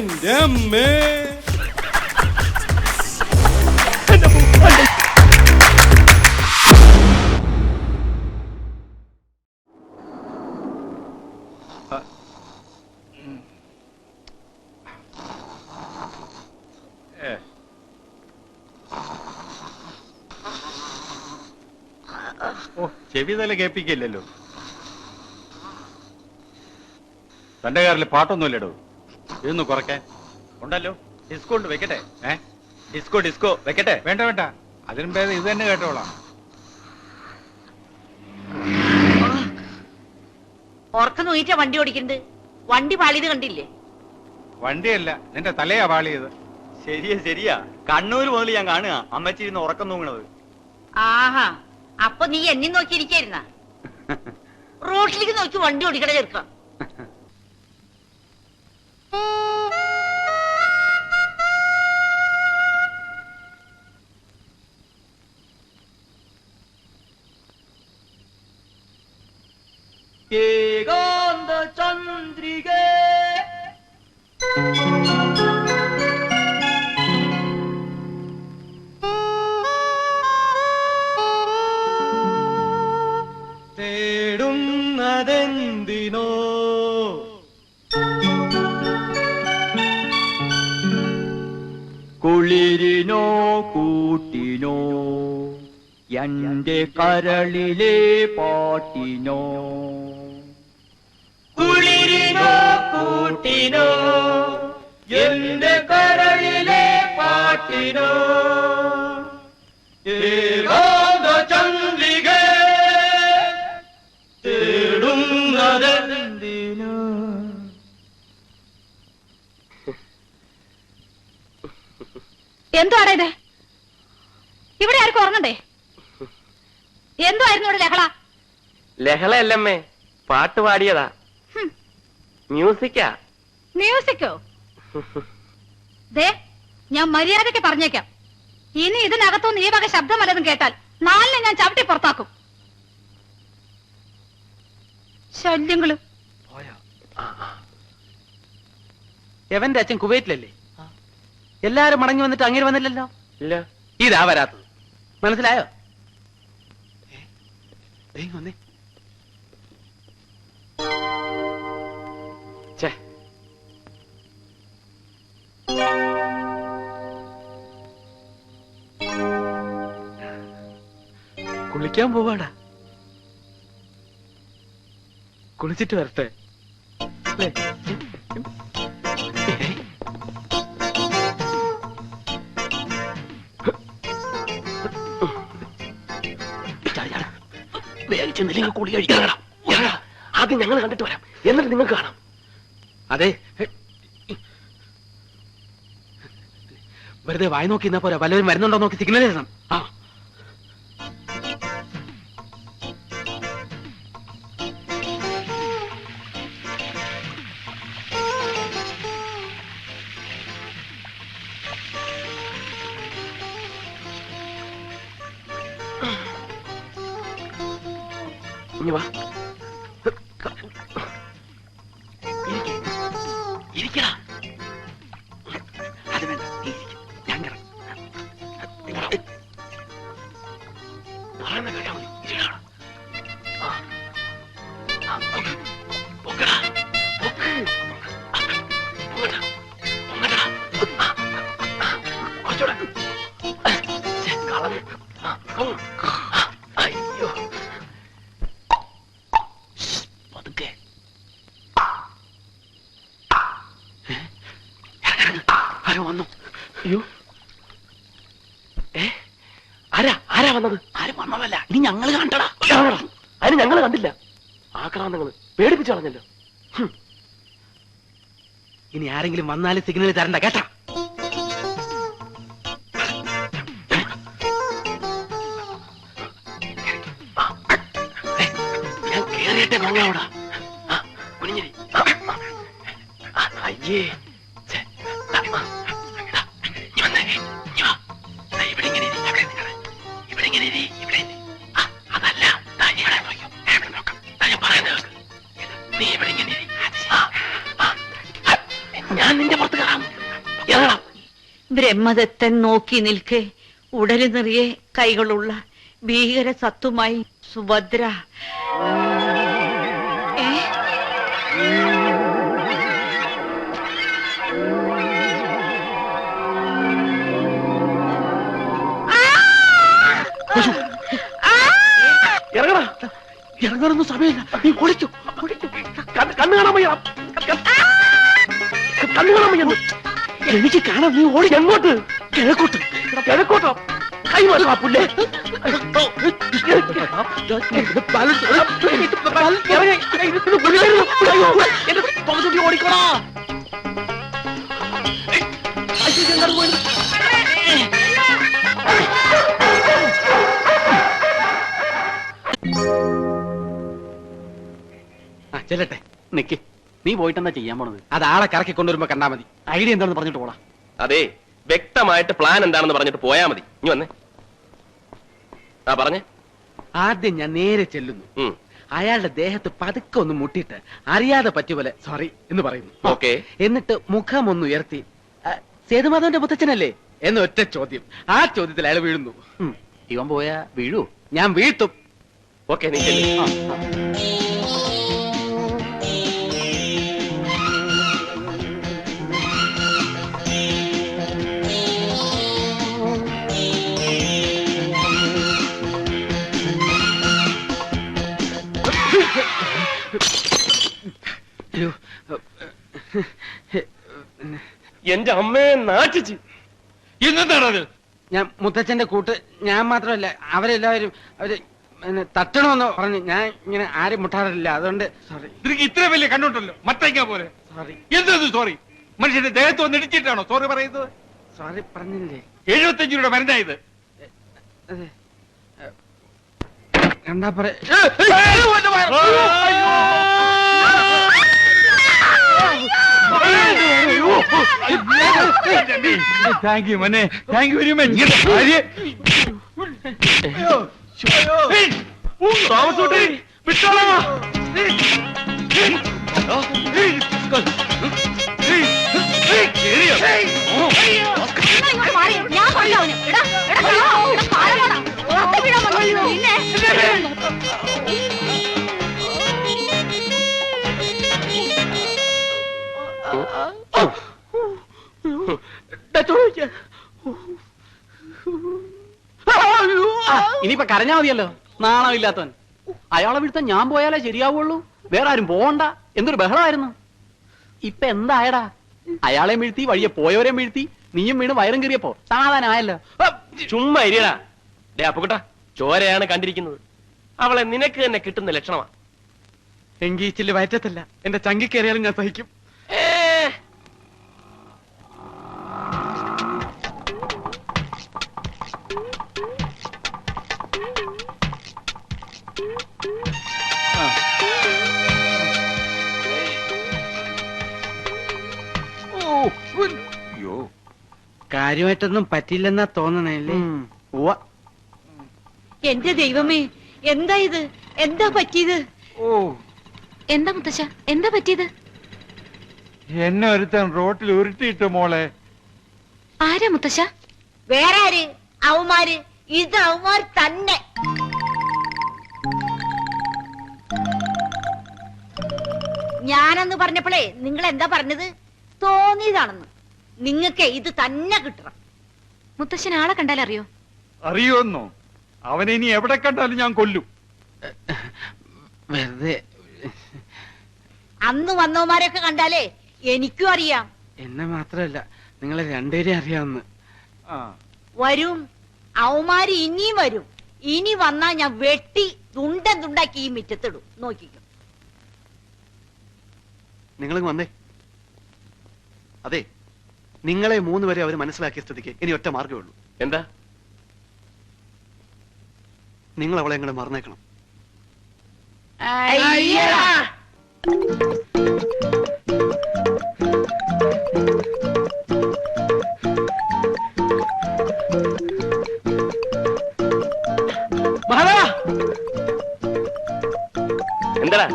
എന്റെ അമ്മേ ചെവി തല കേൾപ്പിക്കില്ലല്ലോ. തന്റെ കാറിൽ പാട്ടൊന്നുമില്ലടോ. ഇതൊന്ന് കുറയ്ക്കാൻ ഉണ്ടല്ലോ. ഡിസ്കോ ഉണ്ട് വെക്കട്ടെ. ഏ? ഡിസ്കോ ഡിസ്കോ വെക്കട്ടെ. വേണ്ട വേണ്ട. അതിനും ഭേദം ഇത് തന്നെ കേട്ടോളാം. ഉറക്കം വണ്ടി ഓടിക്കുന്നത് വണ്ടി പാളിയത് കണ്ടില്ലേ? വണ്ടിയല്ല നിന്റെ തലയാ പാളിയത്. ശരിയാ ശരിയാ. കണ്ണൂര് മുതൽ ഞാൻ കാണുക. അമ്മച്ചി ഇരുന്ന് ഉറക്കം തൂങ്ങണത്. ആഹാ. അപ്പൊ നീ എന്നെ നോക്കിയിരിക്കായിരുന്ന? റോഡിലേക്ക് നോക്കി വണ്ടി ഓടിക്കണ ചെറുക്കാം ഏകാന്ത കൂട്ടിനോ എന്റെ കരളിലെ പാട്ടിനോ. കുളിരിനോ കൂട്ടിനോ എന്റെ കരളിലെ പാട്ടിനോ. ചന്ദ്രിക തേടുന്നതെന്തിനോ. എന്തുവാടാ ഇത്? ഇവിടെ ആർക്കും ഉറങ്ങണ്ടേ? എന്തുവായിരുന്നു ഇവിടെ ലഹള? ലഹളയല്ലമ്മേ പാട്ട് പാടിയതാ. മ്യൂസിക്കാ. മ്യൂസിക്കോ? ദേ ഞാൻ മര്യാദയ്ക്ക് പറഞ്ഞേക്കാം. ഇനി ഇതിനകത്തുനിന്ന് ഈ വക ശബ്ദം വല്ലതും കേട്ടാൽ നാലിനെ ഞാൻ ചവിട്ടി പുറത്താക്കും. ശല്യങ്ങൾ. എവന്റെ അച്ഛൻ കുവൈറ്റിലല്ലേ? എല്ലാരും മടങ്ങി വന്നിട്ട് അങ്ങനെ വന്നില്ലല്ലോ? ഇല്ല. ഇതാ വരാത്തത്. മനസ്സിലായോ? കുളിക്കാൻ പോവാടാ. കുളിച്ചിട്ട് വരട്ടെ. അല്ലേ? ചെന്നില്ലെങ്കിൽ കുളി കഴിക്കണം ആദ്യം ഞങ്ങൾ കണ്ടിട്ട് വരാം. എന്നിട്ട് നിങ്ങൾക്ക് കാണാം. അതെ. വെറുതെ വായി നോക്കി എന്നാ പോരാ. വല്ലവരും വരുന്നുണ്ടോ നോക്കി സിഗ്നൽ ചെയ്യണം. ആ. അയ്യോ. പതുക്കെ. ആരോ വന്നു. അയ്യോ. ഏ? ആരാ? ആരാ വന്നത്? ആരും വന്നതല്ല. ഇനി ഞങ്ങൾ കണ്ടടാ. അതിന് ഞങ്ങൾ കണ്ടില്ല. ആക്രാന്തങ്ങൾ പേടിപ്പിച്ചു കളഞ്ഞല്ലോ. ഇനി ആരെങ്കിലും വന്നാലും സിഗ്നൽ തരണ്ട. കേട്ടാ. ഞാൻ നിന്റെ പുറത്ത് കയറാം. ഇറങ്ങണം ബ്രഹ്മദത്തൻ നോക്കി നിൽക്കെ. നിറയെ കൈകളുള്ള ഭീകര സത്തുമായി സുഭദ്ര. ഇറങ്ങാനൊന്നും സമയമില്ല നീ കുളിച്ചു കണ്ണു കാണാൻ വയ്യ കണ്ണ് കാണാൻ വയ്യ എനിക്ക് കാണാം നീ ഓടി എങ്ങോട്ട് കിഴക്കോട്ട് കിഴക്കോട്ടോ കൈ മാറുക പുല്ലേ ഓടിക്കോടാ നിക്ക്. നീ പോയിട്ട് എന്താ ചെയ്യാൻ പോണത്? അത് ആളെ കറക്കി കൊണ്ടുവരുമ്പോ കണ്ടാ മതി. ഐഡിയ എന്താണെന്ന് പറഞ്ഞിട്ട് പോടാ. അതെ വ്യക്തമായിട്ട് പ്ലാൻ എന്താണെന്ന് പറഞ്ഞിട്ട് പോയാ മതി. ഇനി വന്നേ. ആ പറഞ്ഞേ. ആദ്യം ഞാൻ നേരെ ചെല്ലുന്നു. ഉം. അയാളുടെ ദേഹത്ത് പതുക്കെ ഒന്ന് മുട്ടിട്ട് അറിയാതെ പറ്റിയ പോലെ സോറി എന്ന് പറയുന്നു. ഓക്കേ. എന്നിട്ട് മുഖം ഒന്ന് ഉയർത്തി "ആ, സേതുമാധവന്റെ മുത്തച്ഛനല്ലേ? എന്ന ഒറ്റ ചോദ്യം. ആ ചോദ്യത്തിൽ അയാൾ വീഴുന്നു. ഉം. ഇവൻ പോയാ വീഴൂ. ഞാൻ വീഴ്ത്തും. ഓക്കെ നീ ചെല്ല്. അയ്യോ, എന്റെ അമ്മയെ നാട്ടിച്ച് ഇന്നെന്താണത് ഞാൻ മുത്തച്ഛന്റെ കൂട്ട് ഞാൻ മാത്രമല്ല അവരെല്ലാവരും അവർ എന്നെ തട്ടണമെന്ന് പറഞ്ഞു ഞാൻ ഇങ്ങനെ ആരും മുട്ടാറില്ല അതുകൊണ്ട് സോറി നിനക്ക് ഇത്ര വലിയ കണ്ണുണ്ടല്ലോ മത്തയ്ക്ക പോലെ സോറി എന്തത് സോറി മനുഷ്യന്റെ ദേഹത്ത് വന്ന് ഇടിച്ചിട്ടാണോ സോറി പറയുന്നത് സോറി പറഞ്ഞില്ലേ എഴുപത്തഞ്ചു രൂപ മരുന്നായത് അതെ കണ്ടാ പറ താങ്ക് യു മനെ താങ്ക് യു വെരി മച്ച് താമസോട്ടെ വിട്ടോളാ. ഞാൻ കൊല്ലവന് എടാ എടാ എടാ കാലമാടാ ഉറക്കം വീഴാൻ വന്നു. നിന്നെ ഇനിയിപ്പൊ കരഞ്ഞാ മതിയല്ലോ. നാണമില്ലാത്തവൻ. അയാളെ വീഴ്ത്താൻ ഞാൻ പോയാലേ ശരിയാവുള്ളൂ. വേറെ ആരും പോകണ്ട എന്തൊരു ബഹളമായിരുന്നു. ഇപ്പൊ എന്തായടാ? അയാളെ വീഴ്ത്തി വഴിയെ പോയവരെ വീഴ്ത്തി നീയും വീണ് വയറും കീറിയപ്പോ സാധനായല്ലോ ചുമ്മാ ഇരിയടാ. ഡേ അപ്പുകുട്ട ചോരയാണ് കണ്ടിരിക്കുന്നത്. അവളെ നിനക്ക് തന്നെ കിട്ടുന്ന ലക്ഷണമാ. എങ്കീച്ചിൽ വയറ്റത്തല്ല. എന്റെ ചങ്കിക്കേറിയാലും ഞാൻ സഹിക്കും. കാര്യമായിട്ടൊന്നും പറ്റില്ലെന്നാ തോന്നണല്ലേ? ഉവ്വ. എന്റെ ദൈവമേ എന്താ ഇത്? എന്താ പറ്റിയത്? ഓ. എന്താ മുത്തശ്ശ? എന്താ പറ്റിയത്? എന്നെ ഒരുത്തൻ റോട്ടിൽ ഉരുട്ടിയിട്ട് മോളെ. ആരാ മുത്തശ്ശ? വേറെ ആര് അവന്മാര്? ഇത് അവന്മാർ തന്നെ. ഞാനെന്ന് പറഞ്ഞപ്പോഴേ നിങ്ങൾ എന്താ പറഞ്ഞത്? തോന്നിയതാണെന്ന്. നിങ്ങൾക്ക് ഇത് തന്നെ കിട്ടണം. മുത്തശ്ശൻ ആളെ കണ്ടാൽ അറിയോ? അറിയോന്നോ? അവനെ ഇനി എവിടെ കണ്ടാലും ഞാൻ കൊല്ലും. വെറുതെ. അന്ന് വന്നവന്മാരെയൊക്കെ കണ്ടാലേ എനിക്കും അറിയാം. എന്നെ മാത്രമല്ല നിങ്ങളെ രണ്ടുപേരെയും അറിയാവുന്ന. ആ. വരും. അവന്മാര് ഇനിയും വരും. ഇനി വന്നാ ഞാൻ വെട്ടി തുണ്ടൻ തുണ്ടാക്കി ഈ മിറ്റത്തിടും. നോക്കിക്കും. നിങ്ങൾ വന്നേ. അതെ നിങ്ങളെ മൂന്ന് വരെ അവർ മനസ്സിലാക്കിയ സ്ഥിതിക്ക് ഇനി ഒറ്റ മാർഗമേ ഉള്ളൂ. എന്താ? നിങ്ങൾ അവളെ ഇങ്ങനെ മറന്നേക്കണം. എന്താ എന്താടാ?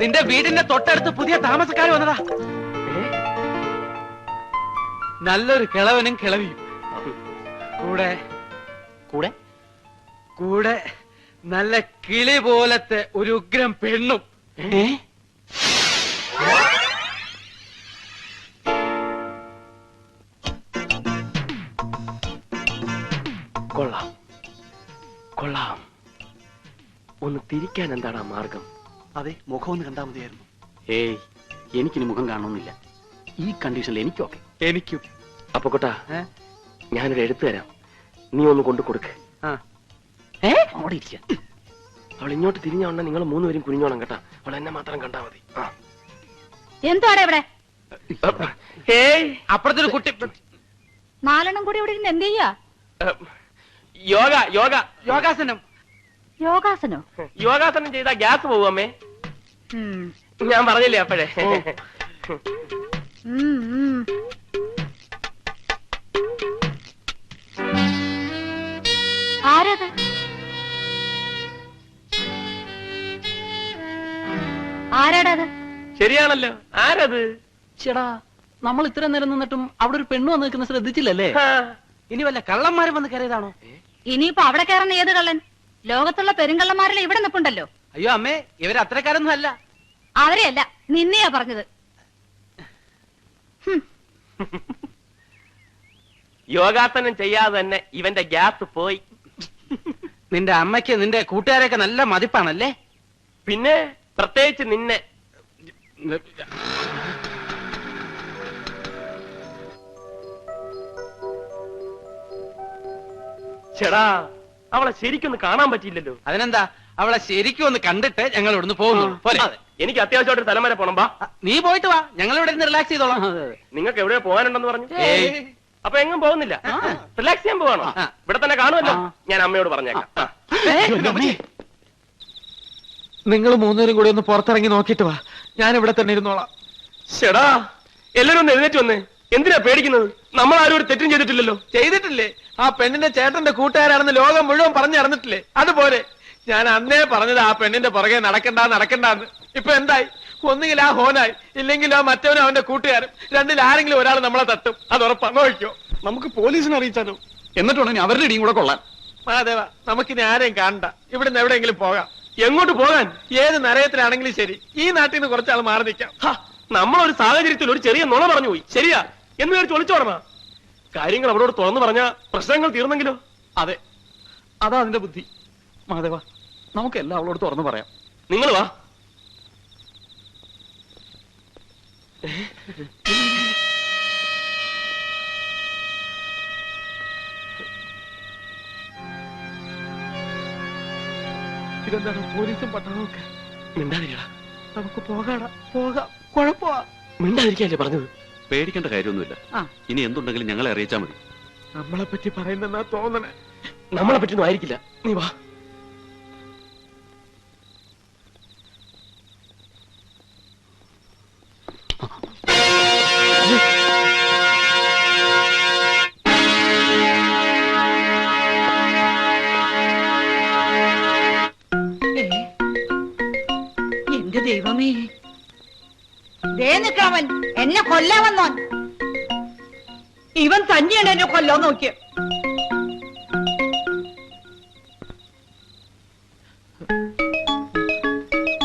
നിന്റെ വീടിന്റെ തൊട്ടടുത്ത് പുതിയ താമസക്കാർ വന്നതാ. നല്ലൊരു കിളവനും കിളവിയും. കൂടെ കൂടെ? കൂടെ നല്ല കിളി പോലത്തെ ഒരു ഉഗ്രം പെണ്ണും. ഏ? കൊള്ളാം. കൊള്ളാം. ഒന്ന് തിരിക്കാൻ എന്താണ് ആ മാർഗം? അതെ മുഖം ഒന്ന് കണ്ടാൽ മതിയായിരുന്നു. ഏയ് എനിക്കിനി മുഖം കാണണമെന്നില്ല. ഈ കണ്ടീഷനിൽ എനിക്കൊക്കെ. എനിക്കും. അപ്പൊ കൊട്ടാ? ഞാനൊരു എഴുത്ത് തരാം. നീ ഒന്ന് കൊണ്ടു കൊടുക്ക്. അവിടെ ഇരിക്ക. അവൾ ഇങ്ങോട്ട് തിരിഞ്ഞോണ്ട നിങ്ങൾ മൂന്നുപേരും കുനിഞ്ഞോണം കേട്ടാ. അവൾ എന്നെ മാത്രം കണ്ടാ മതി. ഇവിടെ? അപ്പുറത്തൊരു കുട്ടി. നാലെണ്ണം കൂടി ഇവിടെ ഇരുന്ന് എന്ത് ചെയ്യാ? യോഗ യോഗ. യോഗാസനം. യോഗാസനോ? യോഗാസനം ചെയ്താ ഗ്യാസ് പോവുമേ. ഞാൻ പറഞ്ഞില്ലേ അപ്പോഴേ? ആരാടാ അത്? ശരിയാണല്ലോ. ആരത്? ചേടാ നമ്മൾ ഇത്ര നേരം നിന്നിട്ടും അവിടെ ഒരു പെണ്ണ് വന്ന് നിൽക്കുന്ന ശ്രദ്ധിച്ചില്ലല്ലേ? ഇനി വല്ല കള്ളന്മാരും വന്ന് കയറിയതാണോ? ഇനിയിപ്പോ അവിടെ കയറുന്ന ഏത് കള്ളൻ? ലോകത്തുള്ള പെരുങ്കള്ളന്മാരെല്ലാം ഇവിടെ നിൽപ്പുണ്ടല്ലോ അയ്യോ അമ്മേ ഇവർ അത്രക്കാരൊന്നും അല്ല. അവരെയല്ല നിന്നെയാ പറഞ്ഞത്. യോഗാസനം ചെയ്യാതെ തന്നെ ഇവന്റെ ഗ്യാസ് പോയി. നിന്റെ അമ്മയ്ക്ക് നിന്റെ കൂട്ടുകാരൊക്കെ നല്ല മതിപ്പാണല്ലേ? പിന്നെ? പ്രത്യേകിച്ച് നിന്നെ ചേടാ അവളെ ശരിക്കൊന്ന് കാണാൻ പറ്റിയില്ലല്ലോ. അതിനെന്താ? അവളെ ശരിക്കും ഒന്ന് കണ്ടിട്ട് ഞങ്ങൾ ഇവിടുന്ന് പോകുന്നു. പോലെ എനിക്ക് അത്യാവശ്യമായിട്ട് സ്ഥലം വരെ പോണം ബാ നീ പോയിട്ട് വാ. ഞങ്ങൾ ഇവിടെ ഇരുന്ന് റിലാക്സ് ചെയ്തോളാം. നിങ്ങൾക്ക് എവിടെയോ പോകാനുണ്ടെന്ന് പറഞ്ഞു. അപ്പൊ എങ്ങും പോകുന്നില്ല. റിലാക്സ് ചെയ്യാൻ പോവാണോ? ഇവിടെ തന്നെ കാണുമല്ലോ. ഞാൻ അമ്മയോട് പറഞ്ഞേക്കാം. നിങ്ങൾ മൂന്നുപേരും കൂടി ഒന്ന് പുറത്തിറങ്ങി നോക്കിയിട്ട് വാ. ഞാൻ ഇവിടെ തന്നെ ഇരുന്നോളാം. ചേടാ എല്ലാരും ഒന്ന് എഴുന്നേറ്റ് വന്നേ. എന്തിനാ പേടിക്കുന്നത്? നമ്മൾ ആരും ഒരു തെറ്റും ചെയ്തിട്ടില്ലല്ലോ. ചെയ്തിട്ടില്ലേ? ആ പെണ്ണിന്റെ ചേട്ടന്റെ കൂട്ടുകാരാണെന്ന് ലോകം മുഴുവൻ പറഞ്ഞു നടന്നിട്ടില്ലേ? അതുപോലെ ഞാൻ അന്നേ പറഞ്ഞത് ആ പെണ്ണിന്റെ പുറകെ നടക്കണ്ട നടക്കണ്ടെന്ന്. ഇപ്പൊ എന്തായി? ഒന്നുകിൽ ആ ഹോനായി ഇല്ലെങ്കിൽ ആ മറ്റവനും അവന്റെ കൂട്ടുകാരും രണ്ടിൽ ആരെങ്കിലും ഒരാൾ നമ്മളെ തട്ടും. അത് ഉറപ്പാ നോക്കിയോ നമുക്ക് പോലീസിനെ അറിയിച്ചാലോ? എന്നിട്ടുണ്ടെങ്കിൽ അവരുടെ ഇടിയും കൂടെ കൊള്ളാൻ. മാധവ നമുക്കിനി ആരെയും കാണണ്ട. ഇവിടുന്ന് എവിടെയെങ്കിലും പോകാം. എങ്ങോട്ട് പോകാൻ? ഏത് നരയത്തിലാണെങ്കിലും ശരി. ഈ നാട്ടിൽ നിന്ന് കുറച്ചാൾ മാറി നിൽക്കാം. നമ്മളൊരു സാഹചര്യത്തിൽ ഒരു ചെറിയ നുണ പറഞ്ഞു പോയി. ശരിയാ. എന്ന് വിചാരിച്ച് ഒളിച്ചോടണ കാര്യങ്ങൾ അവരോട് തുറന്നു പറഞ്ഞ പ്രശ്നങ്ങൾ തീർന്നെങ്കിലോ? അതെ. അതാ അതിന്റെ ബുദ്ധി. മാധവ നമുക്ക് എല്ലാം അവളോട് തുറന്നു പറയാം. നിങ്ങൾ വാ. ഇതെന്താണ് പോലീസും പട്ടണവും ഒക്കെ മിണ്ടാതിരിക്കടാ നമുക്ക് പോകാടാ. പോകാം. കുഴപ്പമാ. മിണ്ടാതിരിക്കല്ലേ പറഞ്ഞത്? പേടിക്കേണ്ട കാര്യമൊന്നുമില്ല. ആ. ഇനി എന്തുണ്ടെങ്കിലും ഞങ്ങളെ അറിയിച്ചാൽ മതി. നമ്മളെ പറ്റി പറയുന്നെന്നാ തോന്നണേ. നമ്മളെ പറ്റിയൊന്നും ആയിരിക്കില്ല. നീ വാ. ദേ നിക്കണവൻ എന്നെ കൊല്ലാൻ വന്നോൻ. ഇവൻ തന്നെയാണ് എന്നെ കൊല്ലാൻ നോക്കിയത്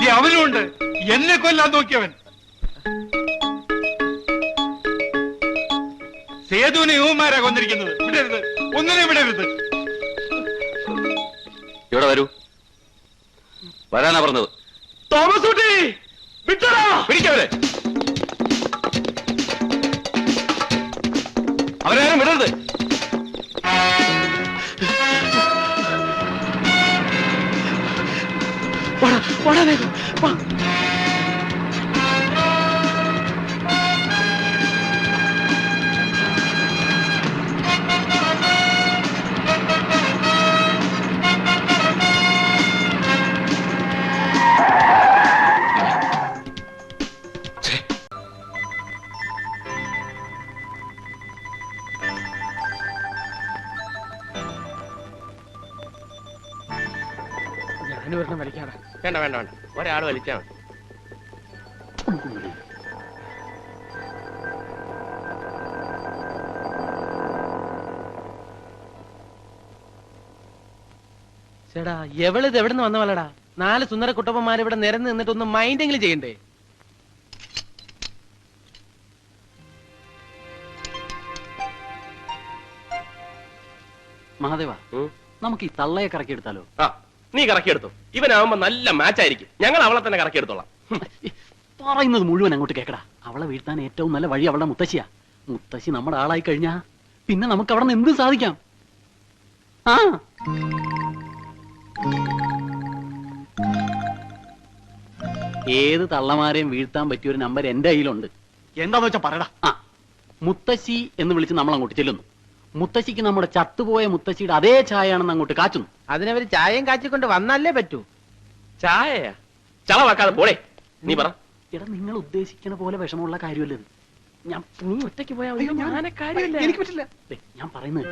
അവനുണ്ട്. എന്നെ കൊല്ലാൻ നോക്കിയവൻ. സേതുവിനെ യുവമാരാ കൊന്നിരിക്കുന്നത്. വിടരുത്. ഒന്നിനെ വിടരുത്. ഇവിടെ വരൂ. വരാനാ പറഞ്ഞത്. തോമസ് കുട്ടി വിട്ടടാ പിടിക്കവരെ അവരാരും വിടരുത്. ഞാനും രണ്ടുപേരും വലിക്കാറ് വേണ്ട വേണ്ട വേണ്ട. ഒരാൾ വലിച്ചാ ചേടാ എവളിത് എവിടുന്ന് വന്ന പോലടാ നാല് സുന്ദര കുട്ടപ്പന്മാർ ഇവിടെ നിരന്ന് നിന്നിട്ട് ഒന്ന് മൈൻഡെങ്കിലും ചെയ്യണ്ടേ? മഹാദേവ നമുക്ക് ഈ തള്ളയെ കറക്കി എടുത്താലോ ആ. നീ കറക്കിയെടുത്തു. ഇവനാവുമ്പോ നല്ല മാച്ച് ആയിരിക്കും. ഞങ്ങൾ അവളെ തന്നെ കറക്കിയെടുത്തോളാം. പറയുന്നത് മുഴുവൻ അങ്ങോട്ട് കേക്കടാ. അവളെ വീഴ്ത്താൻ ഏറ്റവും നല്ല വഴി അവളുടെ മുത്തശ്ശിയാ. മുത്തശ്ശി നമ്മുടെ ആളായി കഴിഞ്ഞാ പിന്നെ നമുക്ക് അവിടെ നിന്ന് എന്ത് സാധിക്കാം? ആ. ഏത് തള്ളമാരെയും വീഴ്ത്താൻ പറ്റിയ ഒരു നമ്പർ എന്റെ കയ്യിലുണ്ട്. എന്താന്ന് വെച്ചാ പറയടാ. ആ. മുത്തശ്ശി എന്ന് വിളിച്ച് നമ്മൾ അങ്ങോട്ട് ചെല്ലുന്നു. മുത്തശ്ശിക്ക് നമ്മുടെ ചത്തുപോയ മുത്തശ്ശിയുടെ അതേ ചായയാണെന്ന് അങ്ങോട്ട് കാച്ചുന്നു അതിനവര് ചായയും കാച്ചിക്കൊണ്ട് വന്നല്ലേ പറ്റൂ ചായയാ ചളവാക്കാതെ പോടേ നീ പറ എടാ നിങ്ങൾ ഉദ്ദേശിക്കുന്ന പോലെ വിഷമമുള്ള കാര്യമല്ലേ ഇത് ഞാൻ നീ ഒറ്റയ്ക്ക് പോയാ കാര്യമില്ല എനിക്ക് പറ്റില്ല ദേ, ഞാൻ പറയുന്നത്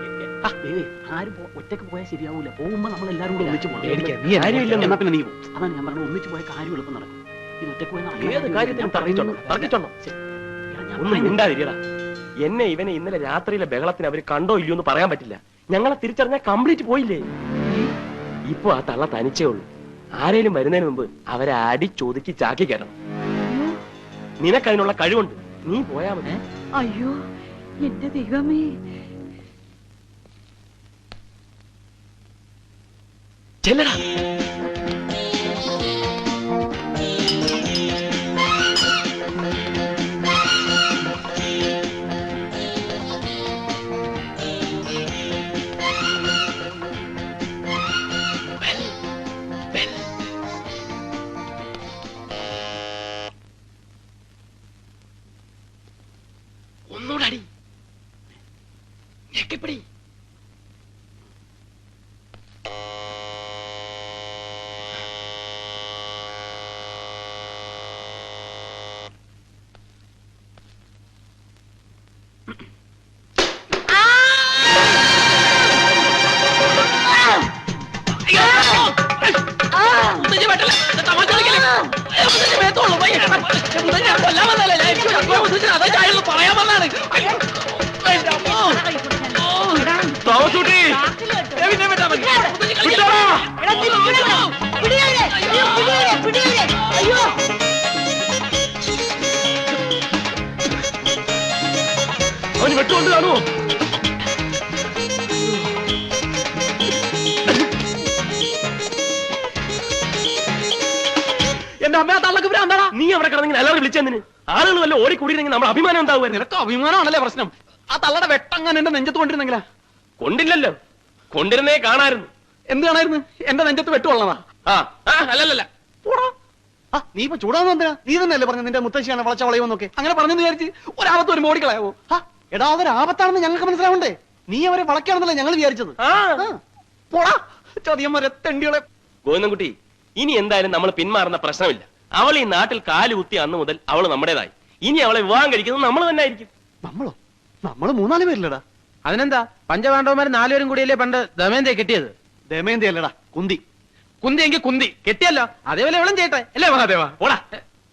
കേൾക്ക്. ആ, ദേ, ദേ, ആരും പോ- ഒറ്റയ്ക്ക് പോയാൽ ശരിയാവൂല പോകുമ്പോ നമ്മൾ എല്ലാരും കൂടെ ഒന്നിച്ച് പോകണം. നീ എന്നെ കാര്യമില്ലെന്ന്. എന്നാ പിന്നെ നീ പോ. അതാണ് ഞാൻ പറഞ്ഞത് ഒന്നിച്ച് പോയ കാര്യം എളുപ്പം നടക്കും ഇത് ഒറ്റയ്ക്ക് പോയാൽ. ഏത് കാര്യത്തിനും തർക്കിച്ചോണ്ടോ? തർക്കിച്ചോണ്ടോ? ഞാൻ ഒന്നും മിണ്ടാതിരിക്കടാ എന്നെ ഇവനെ ഇന്നലെ രാത്രിയിലെ ബഹളത്തിന് അവർ കണ്ടോ ഇല്ലയോ എന്ന് പറയാൻ പറ്റില്ല. ഞങ്ങളെ തിരിച്ചറിഞ്ഞാൽ കംപ്ലീറ്റ് പോയില്ലേ? ഇപ്പൊ ആ തള്ള തനിച്ചേ ഉള്ളൂ. ആരേലും വരുന്നതിന് മുമ്പ് അവരെ അടി ചോദിക്ക് ചാക്കി കയറണം നിനക്കതിനുള്ള കഴിവുണ്ട്. നീ പോയാ മതി. അയ്യോ എന്റെ ദൈവമേ. ചെല്ലടാ. തോമസ് കുട്ടി വിട്ടോടാ. അയ്യോ അവന് വെട്ടുകൊണ്ട് കാണുമോ അമ്മ തള്ളക്ക് ഭ്രാന്താടാ നീ അവിടെ കിടന്നെങ്കിൽ എല്ലാവരും വിളിച്ചെന്നിന് ആളുകൾ വല്ല ഓടിക്കൂടിയിരുന്നെങ്കിൽ നമ്മുടെ അഭിമാനം എന്താവുമായിരുന്നു നിനക്ക് അഭിമാനമാണല്ലേ പ്രശ്നം. ആ തള്ളയുടെ വെട്ടങ്ങാൻ എന്റെ നെഞ്ചത്ത് കൊണ്ടിരുന്നെങ്കിലാ? കൊണ്ടില്ലല്ലോ. കൊണ്ടിരുന്നേ കാണായിരുന്നു. എന്ത് കാണായിരുന്നു? എന്റെ നെഞ്ചത്ത് വെട്ടുകൊള്ളതാ ആ ആ, അല്ലല്ലല്ല. പോടാ. ആ നീ ഇപ്പൊ ചൂടാന്ന് നീ തന്നെയല്ലേ പറഞ്ഞു നിന്റെ മുത്തശ്ശിയാണ് വളച്ച വളയുമെന്നൊക്കെ. അങ്ങനെ പറഞ്ഞെന്ന് വിചാരിച്ച് ഒരാപത്ത് ഒരു മോടിക്കളയാവോ ആ എടാ അതൊരു ആപത്താണെന്ന് ഞങ്ങൾക്ക് മനസ്സിലാവണ്ടേ? നീ അവരെ വളയ്ക്കാണെന്നല്ലേ ഞങ്ങൾ വിചാരിച്ചത്. ആ. ആ, പോടാ. ചതിയന്മാരെ തെണ്ടികളെ ഗോവിന്ദൻകുട്ടി ഇനി എന്തായാലും നമ്മൾ പിന്മാറുന്ന പ്രശ്നമില്ല. അവൾ ഈ നാട്ടിൽ കാൽ കുത്തി അന്ന് മുതൽ അവൾ നമ്മുടേതായി. ഇനി അവളെ വിവാഹം കഴിക്കുന്നത് നമ്മൾ തന്നെ ആയിരിക്കും നമ്മളോ? നമ്മൾ മൂന്നാൽ പേരില്ലടാ. അതിനെന്താ? പഞ്ചപാണ്ഡവന്മാർ നാലുപേരും കൂടിയല്ലേ പണ്ട് ദമയന്തയെ കെട്ടിയത്? ദമയന്തി അല്ലടാ കുന്തി. കുന്തി എങ്കിൽ കുന്തി. കെട്ടിയല്ലോ. അതേപോലെ ഇവളും ചെയ്യട്ടെ. അല്ലേ മഹാദേവ? ഓടാ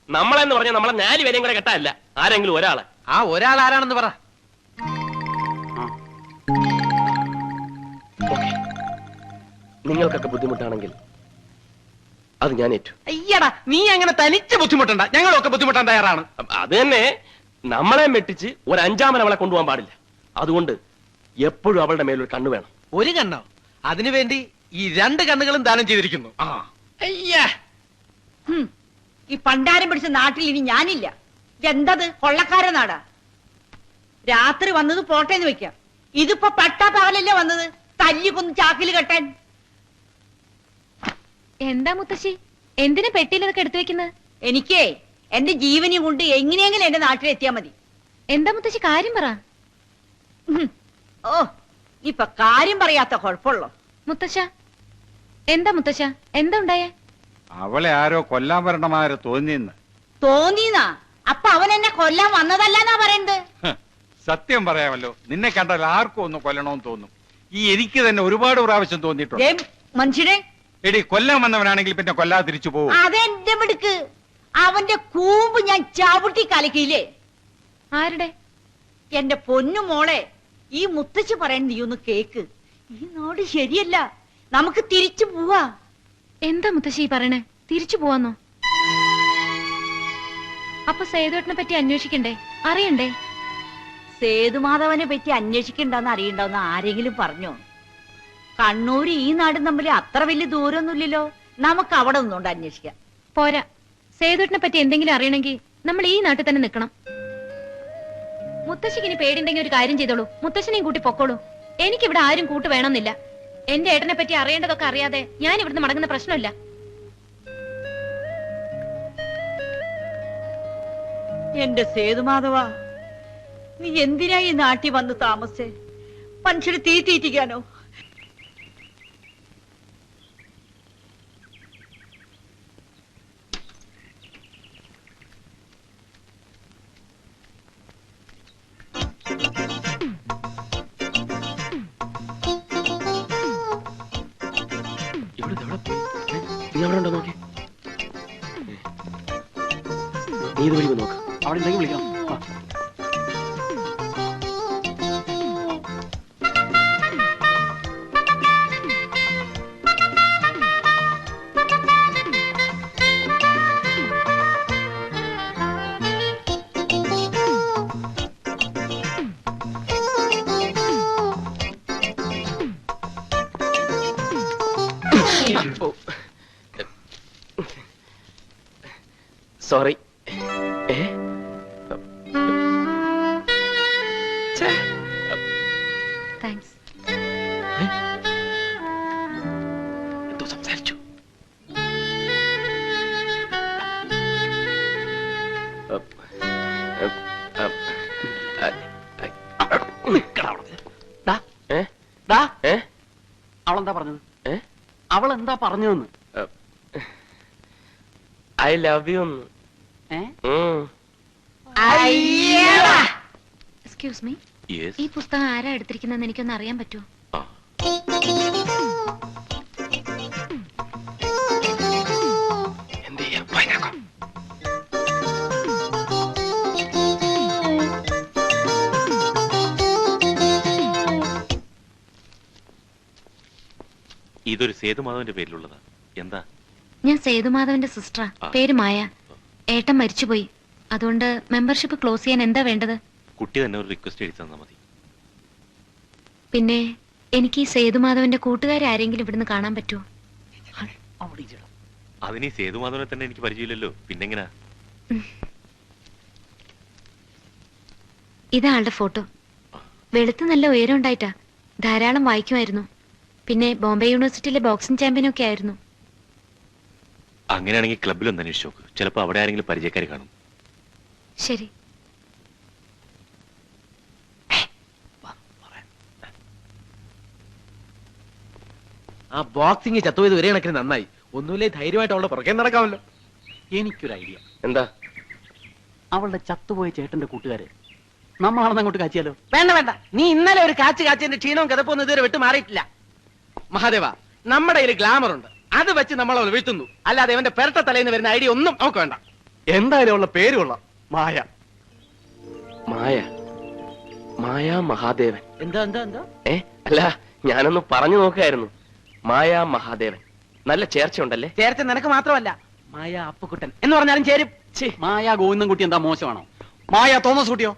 നമ്മളെന്ന് പറഞ്ഞാൽ നമ്മളെ നാല് പേരെയും കൂടെ കെട്ടാല്ല ആരെങ്കിലും ഒരാളെ. ആ ഒരാൾ ആരാണെന്ന് പറ. ഓക്കെ. നിങ്ങൾക്കൊക്കെ ബുദ്ധിമുട്ടാണെങ്കിൽ അത് ഞാൻ ഏറ്റു. അയ്യടാ നീ അങ്ങനെ തനിച്ച് ബുദ്ധിമുട്ടണ്ട. ഞങ്ങളൊക്കെ ബുദ്ധിമുട്ടാൻ തയ്യാറാണ്. അത് തന്നെ നമ്മളെ മെട്ടിച്ച് ഒരു അഞ്ചാമൻ അവളെ കൊണ്ടുപോകാൻ പാടില്ല. അതുകൊണ്ട് എപ്പോഴും അവളുടെ മേലൊരു കണ്ണു വേണം. ഒരു കണ്ണോ? അതിനുവേണ്ടി ഈ രണ്ട് കണ്ണുകളും ദാനം ചെയ്തിരിക്കുന്നു. ആ. അയ്യാ! ഹും. ഈ പണ്ടാരം പിടിച്ച നാട്ടിൽ ഇനി ഞാനില്ല. ഇതെന്തത്? കൊള്ളക്കാര നാടാ. രാത്രി വന്നത് പോട്ടേന്ന് വെക്കാം. ഇതിപ്പോ പട്ടാ പകലല്ലേ വന്നത്? തല്ലി കൊന്ന് ചാക്കിൽ കെട്ടാൻ. എന്താ മുത്തശ്ശി? എന്തിനു പെട്ടിയിലൊക്കെ എടുത്തു വെക്കുന്നത്? എനിക്കേ എന്റെ ജീവനി കൊണ്ട് എങ്ങനെയെങ്കിലും എന്റെ നാട്ടിലെത്തിയാ മതി. എന്താ മുത്തശ്ശി കാര്യം പറ. ഓ ഇപ്പൊ കാര്യം പറയാത്ത കുഴപ്പമുള്ളോ? മുത്തശ്ശ എന്താ മുത്തശ്ശ? എന്താ ഉണ്ടായേ? അവളെ ആരോ കൊല്ലാൻ വരണമാരോ തോന്നിന്ന് തോന്നിന്നാ അപ്പൊ അവൻ എന്നെ കൊല്ലാൻ വന്നതല്ലെന്നാ പറയുന്നത്? ഹ്, സത്യം പറയാമല്ലോ. നിന്നെ കണ്ടാൽ ആർക്കും ഒന്ന് കൊല്ലണമെന്ന് തോന്നും. ഈ എനിക്ക് തന്നെ ഒരുപാട് പ്രാവശ്യം തോന്നിയിട്ടുണ്ട്. ദേ മനുഷ്യനെ എടി കൊല്ലാൻ വന്നവനാണെങ്കിൽ പിന്നെ കൊല്ലാതെ തിരിച്ചു പോകും അതെന്റെ മിടുക്ക്. അവന്റെ കൂമ്പ് ഞാൻ ചവിട്ടി കലക്കിയില്ലേ? ആരുടെ? എന്റെ പൊന്നു മോളെ ഈ മുത്തച്ഛി പറയാൻ നീ ഒന്ന് കേക്ക്. ഈ നാട് ശരിയല്ല. നമുക്ക് തിരിച്ചു പോവാ. എന്താ മുത്തശ്ശി പറയണേ? തിരിച്ചു പോവാന്നോ? അപ്പൊ സേതുവേട്ടനെ പറ്റി അന്വേഷിക്കണ്ടേ? അറിയണ്ടേ? സേതുമാധവനെ പറ്റി അന്വേഷിക്കണ്ടെന്ന് അറിയണ്ടെന്ന് ആരെങ്കിലും പറഞ്ഞോ? കണ്ണൂര് ഈ നാടും തമ്മിൽ അത്ര വലിയ ദൂരമൊന്നുമില്ലല്ലോ നമുക്ക് അവിടെ നിന്നുകൊണ്ട് അന്വേഷിക്കാം. പോരാ. സേതുട്ടിനെ പറ്റി എന്തെങ്കിലും അറിയണമെങ്കിൽ നമ്മൾ ഈ നാട്ടിൽ തന്നെ നിൽക്കണം. മുത്തശ്ശിക്ക് ഇനി പേടിണ്ടെങ്കിൽ ഒരു കാര്യം ചെയ്തോളൂ. മുത്തശ്ശനെയും കൂട്ടി പൊക്കോളൂ. എനിക്കിവിടെ ആരും കൂട്ട് വേണമെന്നില്ല. എന്റെ ഏട്ടനെ പറ്റി അറിയേണ്ടതൊക്കെ അറിയാതെ ഞാൻ ഇവിടുന്ന് മടങ്ങുന്ന പ്രശ്നമില്ല. എന്റെ സേതുമാധവ നീ എന്തിനാ ഈ നാട്ടിൽ വന്ന് താമസേ മനുഷ്യര് തീ തീറ്റിക്കാനോ? എന്താ പറഞ്ഞതെന്ന് I love you excuse me ഈ പുസ്തകം ആരാ എടുത്തിരിക്കുന്നതെന്ന് എനിക്കൊന്ന് അറിയാൻ പറ്റുമോ? ഇതൊരു സേതുമാധവന്റെ പേരിലുള്ളതാ. എന്താ? ഞാൻ സേതുമാധവന്റെ സിസ്റ്ററാ. പേര് മായ. ഏട്ടൻ മരിച്ചുപോയി. അതുകൊണ്ട് മെമ്പർഷിപ്പ് ക്ലോസ് ചെയ്യാൻ എന്താ വേണ്ടത്? കുട്ടി തന്നെ ഒരു റിക്വസ്റ്റ് എഴുതി തന്നാ മതി. പിന്നെ എനിക്ക് ഈ സേതുമാധവന്റെ കൂട്ടുകാരെ ആരെങ്കിലും ഇവിടുന്ന് കാണാൻ പറ്റുമോ അതിനീ ഇരിക്കണം. അതിന് ഈ സേതുമാധവനെ തന്നെ എനിക്ക് പരിചയമില്ലല്ലോ. പിന്നെങ്ങനാ? ഇതാളുടെ ഫോട്ടോ. വെളുത്ത് നല്ല ഉയരം ഉണ്ടായിട്ടാ. ധാരാളം വായിക്കുമായിരുന്നു. പിന്നെ ബോംബെ യൂണിവേഴ്സിറ്റിയിലെ ബോക്സിംഗ് ചാമ്പ്യനൊക്കെ ആയിരുന്നു. അങ്ങനെയാണെങ്കിൽ ക്ലബ്ബിൽ ഒന്ന് അന്വേഷിച്ചു നോക്ക്. ചിലപ്പോൾ അവിടെ ആരെങ്കിലും പരിചയക്കാർ കാണും. ശരി. ആ ബോക്സിംഗ് ചത്തുപോയത് ഒരേ കണക്കിന് നന്നായി. ഒന്നുമില്ലേ ധൈര്യമായിട്ട് അവളുടെ പുറകെ നടക്കാമല്ലോ? എനിക്കൊരു ഐഡിയ. എന്താ? അവളുടെ ചത്തുപോയ ചേട്ടന്റെ കൂട്ടുകാര്. നമ്മളാണെന്ന് അങ്ങോട്ട് കാച്ചിയാലോ? വേണ്ട വേണ്ട. നീ ഇന്നലെ ഒരു കാച്ച് കാച്ചിന്റെ ക്ഷീണവും കിതപ്പൊന്നും ഇതുവരെ വിട്ടു മാറിയിട്ടില്ല. മഹാദേവ നമ്മുടെ കയ്യിൽ ഗ്ലാമർ ഉണ്ട്. അത് വെച്ച് നമ്മൾ അവൾ വീഴ്ത്തുന്നു. അല്ലാതെ ഇവന്റെ പെരട്ട തലേന്ന് വരുന്ന ഐഡിയ ഒന്നും നമുക്ക് വേണ്ട. എന്തായാലും ഉള്ള പേരുള്ള മായ. മായ? മായ മഹാദേവൻ. എന്താ എന്താ എന്താ? ഏ അല്ല ഞാനൊന്ന് പറഞ്ഞു നോക്കായിരുന്നു. മായ മഹാദേവൻ. നല്ല ചേർച്ചയുണ്ടല്ലേ? ചേർച്ച നിനക്ക് മാത്രമല്ല. മായ അപ്പുക്കുട്ടൻ. എന്ന് പറഞ്ഞാലും ചേരും. മായ ഗോവിന്ദൻകുട്ടി എന്താ മോശമാണോ? മായ തോമസ് കുട്ടിയോ?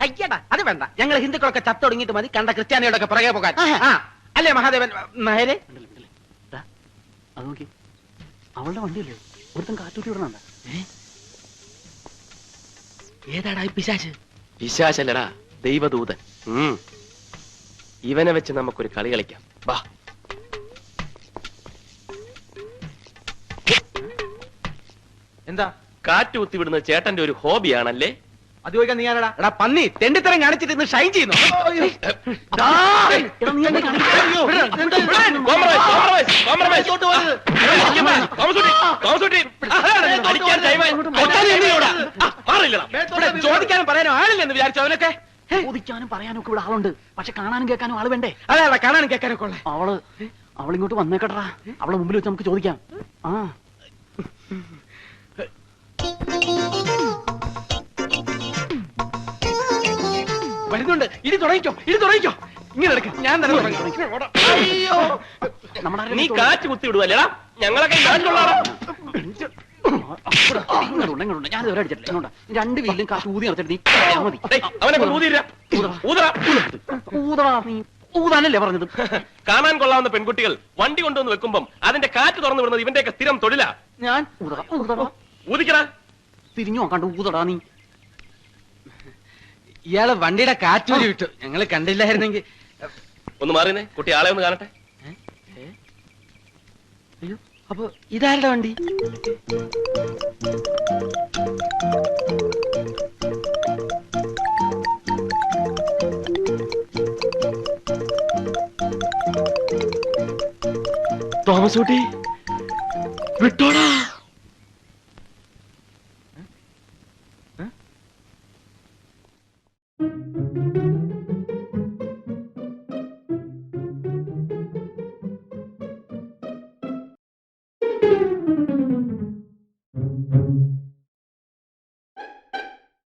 അയ്യടാ അത് വേണ്ട. ഞങ്ങൾ ഹിന്ദുക്കളൊക്കെ ചത്തൊടുങ്ങിയിട്ട് മതി. കണ്ട ക്രിസ്ത്യാനികളൊക്കെ ഒക്കെ പുറകെ പോകാൻ. ആ. അല്ലേ മഹാദേവൻ മഹേരെ അത് നോക്കി. അവളുടെ വണ്ടിയല്ലേ? ഒരുത്തം കാറ്റൂട്ടി വിടണ ഏതാടാ പിശാശ് പിശാശല്ലടാ ദൈവദൂതൻ. ഇവനെ വെച്ച് നമുക്കൊരു കളി കളിക്കാം. വാ. എന്താ? കാറ്റ് കുത്തിവിടുന്നത് ചേട്ടന്റെ ഒരു ഹോബിയാണല്ലേ? അത് ചോദിക്കാൻ നീ ആരാടാ എടാ പന്നി തെണ്ടിത്തരം കാണിച്ചിട്ട് ഇന്ന് ഷൈൻ ചെയ്യുന്നു ചോദിക്കാനും പറയാനും ആളില്ലെന്ന് വിചാരിച്ചു അവനൊക്കെ ചോദിക്കാനും പറയാനും ഒക്കെ ഇവിടെ ആളുണ്ട് പക്ഷെ കാണാനും കേൾക്കാനും ആൾ വേണ്ടേ അതെ കാണാനും കേൾക്കാനൊക്കെ ഉള്ളേ അവൾ അവളിങ്ങോട്ട് വന്നേക്കട്ടാ അവളെ മുമ്പിൽ വെച്ച് നമുക്ക് ചോദിക്കാം ആ വരുന്നുണ്ട്. ഇനി തുടങ്ങിക്കോ ഇനി തുടങ്ങിക്കോ. ഇങ്ങനെ എടുക്ക ഞാൻ തന്നെ തുടങ്ങി. അയ്യോ. നീ. കാറ്റ് കുത്തി വിടുവല്ലേടാ? ഞങ്ങളൊക്കെ. ഞാൻ ഇതുവരെ അടിച്ചിട്ടില്ല. രണ്ട് വീലും കാശ് ഊതി നടത്തിട്ട് നീ മതി. അവനെ ഊതറ നീ. ഊതാനല്ലേ പറഞ്ഞത്? കാണാൻ കൊള്ളാവുന്ന പെൺകുട്ടികൾ വണ്ടി കൊണ്ടുവന്ന് വെക്കുമ്പം അതിന്റെ കാറ്റ് തുറന്നു വിടുന്നത് ഇവന്റെയൊക്കെ സ്ഥിരം തൊഴിലാ. ഞാൻ ഊതടാ ഊതടാ. ഊതിക്കടാ. തിരിഞ്ഞു നോക്കാണ്ട് ഊതടാ നീ. ഇയാൾ വണ്ടിയുടെ കാറ്റൂരി വിട്ടു. ഞങ്ങൾ കണ്ടില്ലായിരുന്നെങ്കിൽ ഒന്ന് മാറിയേ കുട്ടി ആളെ ഒന്ന് കാണട്ടെ. അയ്യോ അപ്പൊ ഇതാരുടെ വണ്ടി? തോമസ് കുട്ടി വിട്ടോടാ.